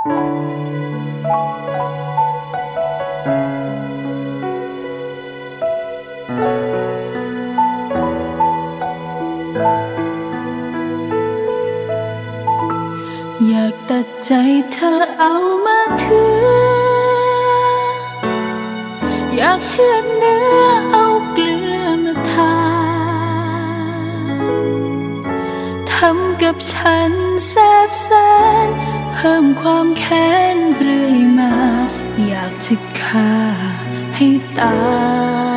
อยากตัดใจเธอเอามาถือ อยากเชื่อเนื้อเอาเกลือมาทาทำกับฉันแสบแสน พิ่มความแค้นเรื่อยมา อยากจะฆ่าให้ตาย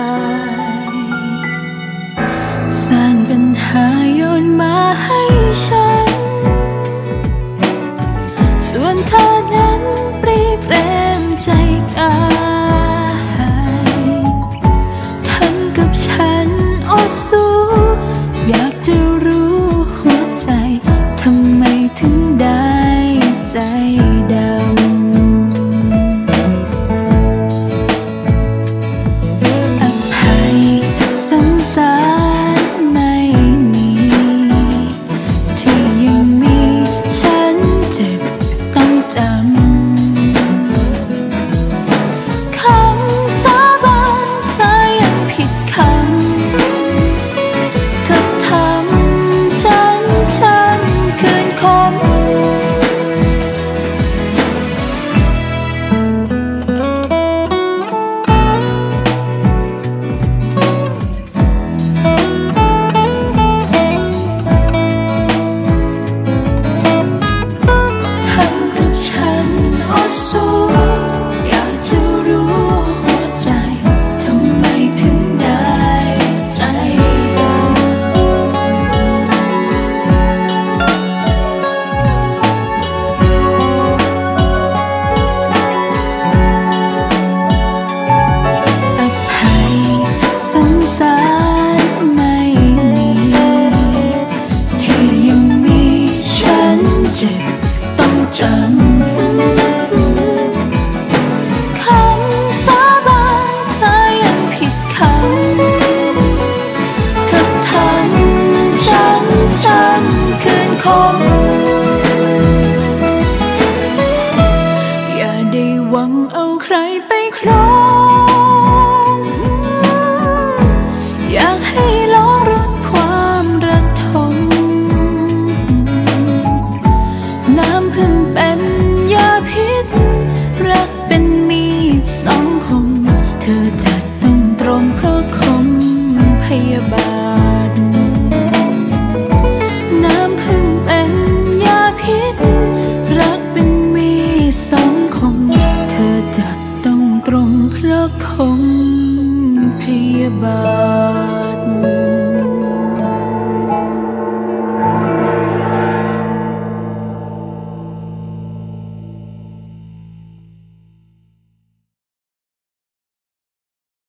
ต้องจำคำสาบานเธอยังผิดคำเธอทำฉันช้ำคืนคมอย่าได้หวังเอาใครไปครอง ទ្រង់ផ្លឹកខំព្យាបាទ